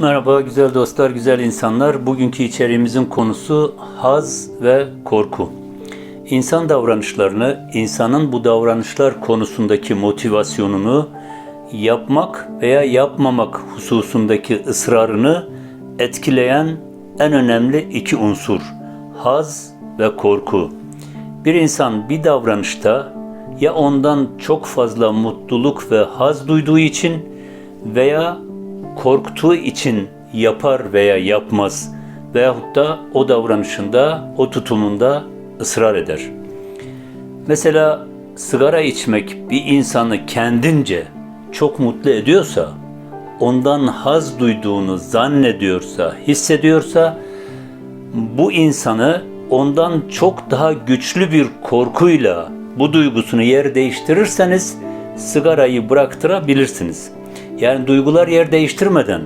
Merhaba güzel dostlar, güzel insanlar. Bugünkü içeriğimizin konusu haz ve korku. İnsan davranışlarını, insanın bu davranışlar konusundaki motivasyonunu yapmak veya yapmamak hususundaki ısrarını etkileyen en önemli iki unsur. Haz ve korku. Bir insan bir davranışta ya ondan çok fazla mutluluk ve haz duyduğu için veya korktuğu için yapar veya yapmaz veyahut da o davranışında, o tutumunda ısrar eder. Mesela sigara içmek bir insanı kendince çok mutlu ediyorsa, ondan haz duyduğunu zannediyorsa, hissediyorsa bu insanı ondan çok daha güçlü bir korkuyla bu duygusunu yer değiştirirseniz sigarayı bıraktırabilirsiniz. Yani duygular yer değiştirmeden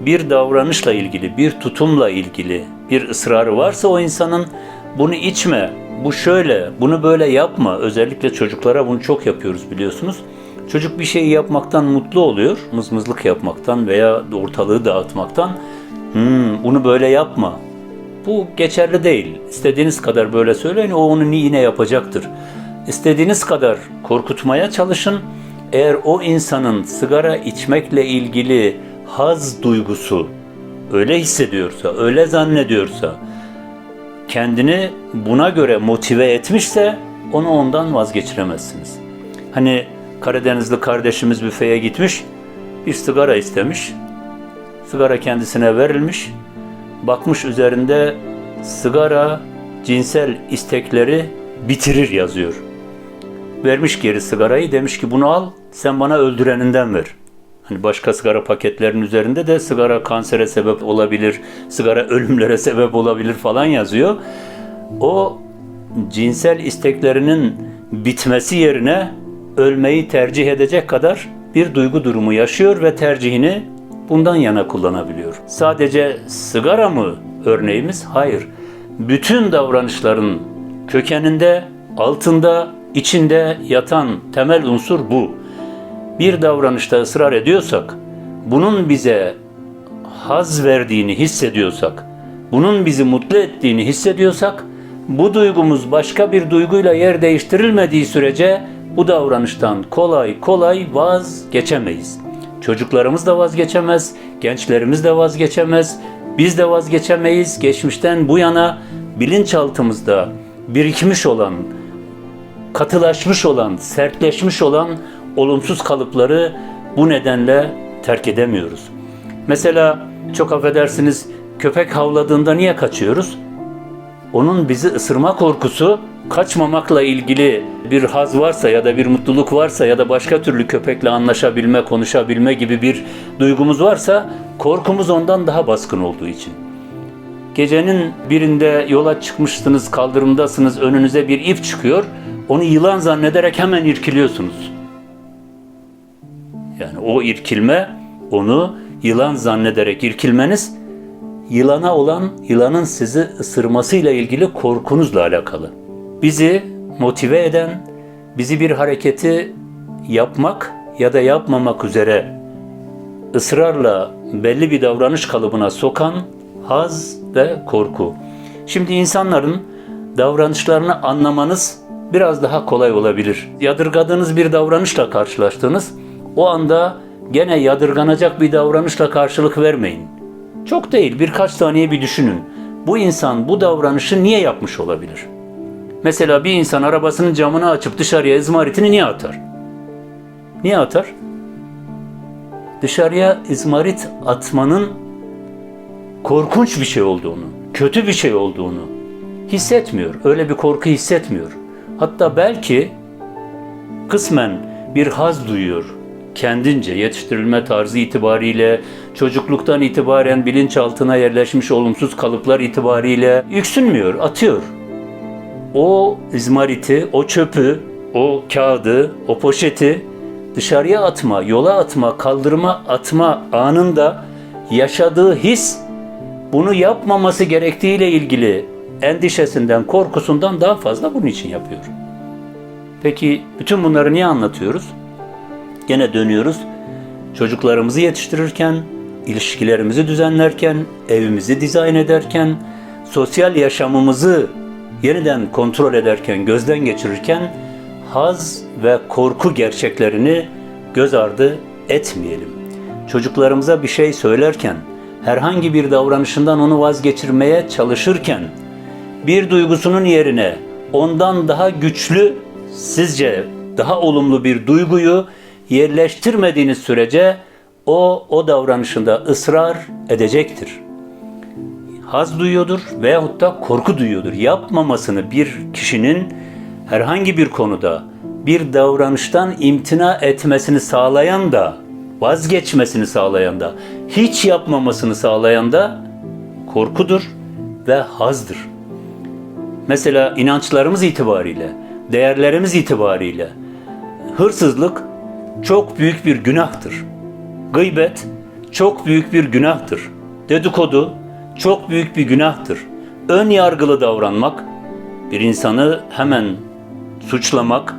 bir davranışla ilgili, bir tutumla ilgili bir ısrarı varsa o insanın bunu içme, bu şöyle, bunu böyle yapma. Özellikle çocuklara bunu çok yapıyoruz biliyorsunuz. Çocuk bir şeyi yapmaktan mutlu oluyor, mızmızlık yapmaktan veya ortalığı dağıtmaktan. Hmm, bunu böyle yapma. Bu geçerli değil. İstediğiniz kadar böyle söyleyin, o onu yine yapacaktır. İstediğiniz kadar korkutmaya çalışın. Eğer o insanın sigara içmekle ilgili haz duygusu öyle hissediyorsa, öyle zannediyorsa, kendini buna göre motive etmişse onu ondan vazgeçiremezsiniz. Hani Karadenizli kardeşimiz büfeye gitmiş, bir sigara istemiş. Sigara kendisine verilmiş. Bakmış üzerinde sigara cinsel istekleri bitirir yazıyor. Vermiş geri sigarayı demiş ki bunu al sen bana öldüreninden ver. Hani başka sigara paketlerinin üzerinde de sigara kansere sebep olabilir, sigara ölümlere sebep olabilir falan yazıyor. O cinsel isteklerinin bitmesi yerine ölmeyi tercih edecek kadar bir duygu durumu yaşıyor ve tercihini bundan yana kullanabiliyor. Sadece sigara mı örneğimiz? Hayır. Bütün davranışların kökeninde, altında, içinde yatan temel unsur bu. Bir davranışta ısrar ediyorsak, bunun bize haz verdiğini hissediyorsak, bunun bizi mutlu ettiğini hissediyorsak, bu duygumuz başka bir duyguyla yer değiştirilmediği sürece bu davranıştan kolay kolay vazgeçemeyiz. Çocuklarımız da vazgeçemez, gençlerimiz de vazgeçemez, biz de vazgeçemeyiz. Geçmişten bu yana bilinçaltımızda birikmiş olan, katılaşmış olan, sertleşmiş olan olumsuz kalıpları bu nedenle terk edemiyoruz. Mesela çok affedersiniz köpek havladığında niye kaçıyoruz? Onun bizi ısırma korkusu kaçmamakla ilgili bir haz varsa ya da bir mutluluk varsa ya da başka türlü köpekle anlaşabilme, konuşabilme gibi bir duygumuz varsa korkumuz ondan daha baskın olduğu için. Gecenin birinde yola çıkmışsınız, kaldırımdasınız, önünüze bir ip çıkıyor. Onu yılan zannederek hemen irkiliyorsunuz. Yani o irkilme, onu yılan zannederek irkilmeniz, yılana olan, yılanın sizi ısırmasıyla ilgili korkunuzla alakalı. Bizi motive eden, bizi bir hareketi yapmak ya da yapmamak üzere ısrarla belli bir davranış kalıbına sokan haz ve korku. Şimdi insanların davranışlarını anlamanız biraz daha kolay olabilir. Yadırgadığınız bir davranışla karşılaştınız. O anda gene yadırganacak bir davranışla karşılık vermeyin. Çok değil birkaç saniye bir düşünün. Bu insan bu davranışı niye yapmış olabilir? Mesela bir insan arabasının camını açıp dışarıya izmaritini niye atar? Niye atar? Dışarıya izmarit atmanın korkunç bir şey olduğunu, kötü bir şey olduğunu hissetmiyor. Öyle bir korku hissetmiyor. Hatta belki kısmen bir haz duyuyor. Kendince yetiştirilme tarzı itibariyle, çocukluktan itibaren bilinçaltına yerleşmiş olumsuz kalıplar itibariyle yüksünmüyor, atıyor. O izmariti, o çöpü, o kağıdı, o poşeti dışarıya atma, yola atma, kaldırıma atma anında yaşadığı his bunu yapmaması gerektiğiyle ilgili endişesinden, korkusundan daha fazla bunun için yapıyor. Peki bütün bunları niye anlatıyoruz? Gene dönüyoruz. Çocuklarımızı yetiştirirken, ilişkilerimizi düzenlerken, evimizi dizayn ederken, sosyal yaşamımızı yeniden kontrol ederken, gözden geçirirken haz ve korku gerçeklerini göz ardı etmeyelim. Çocuklarımıza bir şey söylerken, herhangi bir davranışından onu vazgeçirmeye çalışırken, bir duygusunun yerine ondan daha güçlü, sizce daha olumlu bir duyguyu yerleştirmediğiniz sürece o o davranışında ısrar edecektir. Haz duyuyordur veyahut da korku duyuyordur. Yapmamasını bir kişinin herhangi bir konuda bir davranıştan imtina etmesini sağlayan da, vazgeçmesini sağlayan da, hiç yapmamasını sağlayan da korkudur ve hazdır. Mesela inançlarımız itibariyle, değerlerimiz itibariyle hırsızlık çok büyük bir günahtır. Gıybet çok büyük bir günahtır. Dedikodu çok büyük bir günahtır. Ön yargılı davranmak, bir insanı hemen suçlamak,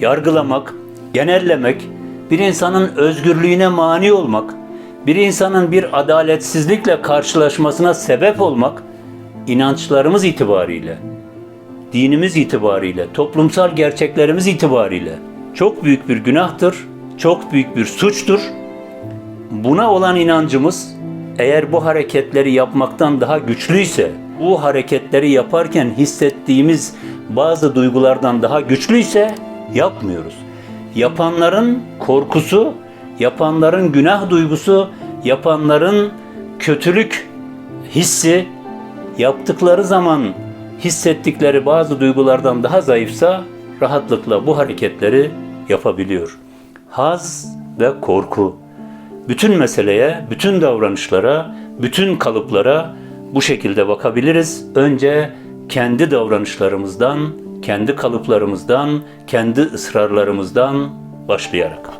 yargılamak, genellemek, bir insanın özgürlüğüne mani olmak, bir insanın bir adaletsizlikle karşılaşmasına sebep olmak, inançlarımız itibariyle, dinimiz itibariyle, toplumsal gerçeklerimiz itibariyle çok büyük bir günahtır, çok büyük bir suçtur. Buna olan inancımız eğer bu hareketleri yapmaktan daha güçlüyse, bu hareketleri yaparken hissettiğimiz bazı duygulardan daha güçlüyse yapmıyoruz. Yapanların korkusu, yapanların günah duygusu, yapanların kötülük hissi yaptıkları zaman hissettikleri bazı duygulardan daha zayıfsa rahatlıkla bu hareketleri yapabiliyor. Haz ve korku. Bütün meseleye, bütün davranışlara, bütün kalıplara bu şekilde bakabiliriz. Önce kendi davranışlarımızdan, kendi kalıplarımızdan, kendi ısrarlarımızdan başlayarak.